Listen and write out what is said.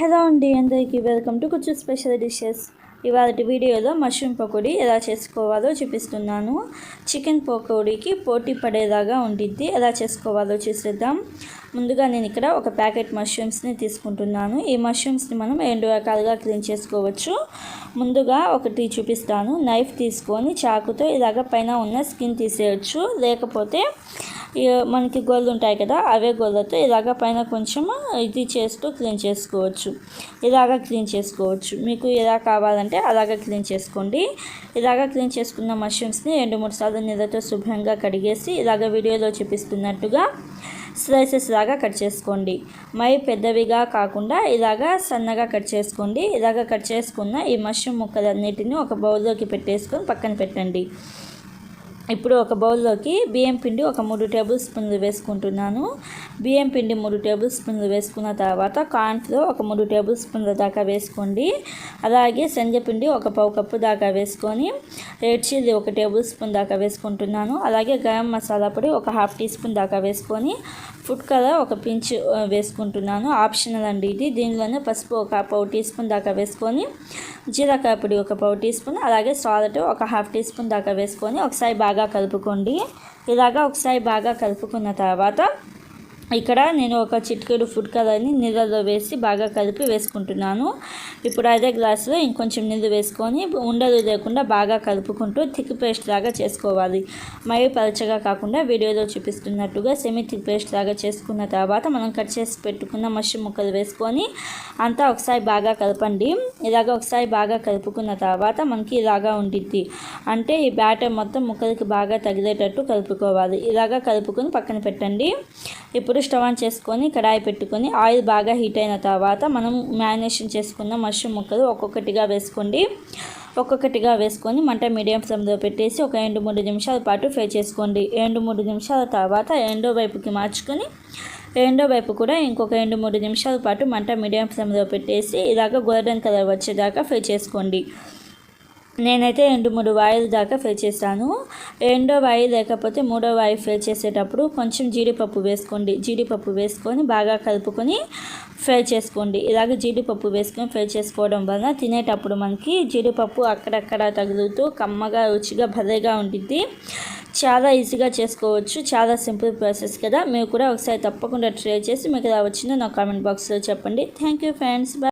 Hello అండి అందరికీ welcome to కొంచెం స్పెషల్ డిషెస్. ఇవాళ వీడియోలో మష్రూమ్ పకోడీ ఎలా చేసుకోవాలో చూపిస్తున్నాను. చికెన్ పకోడీకి పోటీ పడేలాగా ఉండిద్ది ఎలా చేసుకోవాలో చూసేద్దాం. ముందుగా నేను ఇక్కడ ఒక ప్యాకెట్ మష్రూమ్స్ని తీసుకుంటున్నాను. ఈ మష్రూమ్స్ని మనం రెండు రకాలుగా క్లీన్ చేసుకోవచ్చు. ముందుగా ఒకటి చూపిస్తాను. నైఫ్ తీసుకొని చాకుతో ఇలాగ పైన ఉన్న స్కిన్ తీసేయచ్చు. లేకపోతే మనకి గోళ్ళు ఉంటాయి కదా అవే గోళ్ళతో ఇలాగ పైన కొంచెం ఇది చేస్తూ క్లీన్ చేసుకోవచ్చు. ఇలాగ క్లీన్ చేసుకోవచ్చు. మీకు ఎలా కావాలంటే అలాగ క్లీన్ చేసుకోండి. ఇలాగ క్లీన్ చేసుకున్న మష్రూమ్స్ని రెండు మూడు సార్లు నీళ్ళతో శుభ్రంగా కడిగేసి ఇలాగ వీడియోలో చూపిస్తున్నట్టుగా స్లైసెస్ లాగా కట్ చేసుకోండి. మై పెద్దవిగా కాకుండా ఇలాగా సన్నగా కట్ చేసుకోండి. ఇలాగ కట్ చేసుకున్న ఈ మష్రూమ్ ముక్కలన్నిటిని ఒక బౌల్లోకి పెట్టేసుకొని పక్కన పెట్టండి. ఇప్పుడు ఒక బౌల్లోకి బియ్యం పిండి ఒక మూడు టేబుల్ స్పూన్లు వేసుకుంటున్నాను. బియ్యం పిండి మూడు టేబుల్ స్పూన్లు వేసుకున్న తర్వాత కార్న్ఫ్లో ఒక మూడు టేబుల్ స్పూన్ల దాకా వేసుకోండి. అలాగే శనగపిండి ఒక పావు కప్పు దాకా వేసుకొని రెడ్ చిల్లీ ఒక టేబుల్ స్పూన్ దాకా వేసుకుంటున్నాను. అలాగే గరం మసాలా పొడి ఒక హాఫ్ టీ స్పూన్ దాకా వేసుకొని ఫుడ్ కలర్ ఒక పించ్ వేసుకుంటున్నాను. ఆప్షనల్ అండి ఇది. దీనిలోనే పసుపు ఒక పావు టీ స్పూన్ దాకా వేసుకొని జీలకాయ పొడి ఒక పావు టీ స్పూన్ అలాగే సాల్ట్ ఒక హాఫ్ టీ స్పూన్ దాకా వేసుకొని ఒకసారి బాగా కలుపుకోండి. ఇలాగా ఒకసారి బాగా కలుపుకున్న తర్వాత ఇక్కడ నేను ఒక చిటికెడు ఫుడ్ కలర్ని నీళ్ళలో వేసి బాగా కలిపి వేసుకుంటున్నాను. ఇప్పుడు అదే గ్లాసులో ఇంకొంచెం నీళ్ళు వేసుకొని ఉండలు లేకుండా బాగా కలుపుకుంటూ థిక్ పేస్ట్ లాగా చేసుకోవాలి. మరీ పలచగా కాకుండా వీడియోలో చూపిస్తున్నట్టుగా సెమీ థిక్ పేస్ట్ లాగా చేసుకున్న తర్వాత మనం కట్ చేసి పెట్టుకున్న మష్రూమ్ ముక్కలు వేసుకొని అంతా ఒకసారి బాగా కలపండి. ఇలాగ ఒకసారి బాగా కలుపుకున్న తర్వాత మనకి ఇలాగా ఉండిద్ది. అంటే ఈ బ్యాటర్ మొత్తం ముక్కలకి బాగా తగిలేటట్టు కలుపుకోవాలి. ఇలాగా కలుపుకొని పక్కన పెట్టండి. ఇప్పుడు ఇప్పుడు స్టవ్ ఆన్ చేసుకొని కడాయి పెట్టుకొని ఆయిల్ బాగా హీట్ అయిన తర్వాత మనం మ్యారినేషన్ చేసుకున్న మష్రూమ్ ముక్కలు ఒక్కొక్కటిగా వేసుకోండి. ఒక్కొక్కటిగా వేసుకొని మంట మీడియం ఫ్లేమ్లో పెట్టేసి ఒక రెండు మూడు నిమిషాల పాటు ఫ్రై చేసుకోండి. రెండు మూడు నిమిషాల తర్వాత రెండో వైపుకి మార్చుకొని రెండో వైపు కూడా ఇంకొక రెండు మూడు నిమిషాల పాటు మంట మీడియం ఫ్లేమ్లో పెట్టేసి ఇలాగ గోల్డెన్ కలర్ వచ్చేదాకా ఫ్రై చేసుకోండి. నేనైతే రెండు మూడు వాయిల్ దాకా ఫ్రై చేశాను. రెండో వాయి లేకపోతే మూడో వాయి ఫ్రై చేసేటప్పుడు కొంచెం జీడిపప్పు వేసుకోండి. జీడిపప్పు వేసుకొని బాగా కలుపుకొని ఫ్రై చేసుకోండి. ఇలాగ జీడిపప్పు వేసుకొని ఫ్రై చేసుకోవడం వలన తినేటప్పుడు మనకి జీడిపప్పు అక్కడక్కడ తగులుతూ కమ్మగా రుచిగా భలేగా ఉంటుంది చాలా ఈజీగా చేసుకోవచ్చు. చాలా సింపుల్ ప్రాసెస్ కదా. మీరు కూడా ఒకసారి తప్పకుండా ట్రై చేసి మీకు ఎలా వచ్చిందో నా కామెంట్ బాక్స్లో చెప్పండి. Thank you friends bye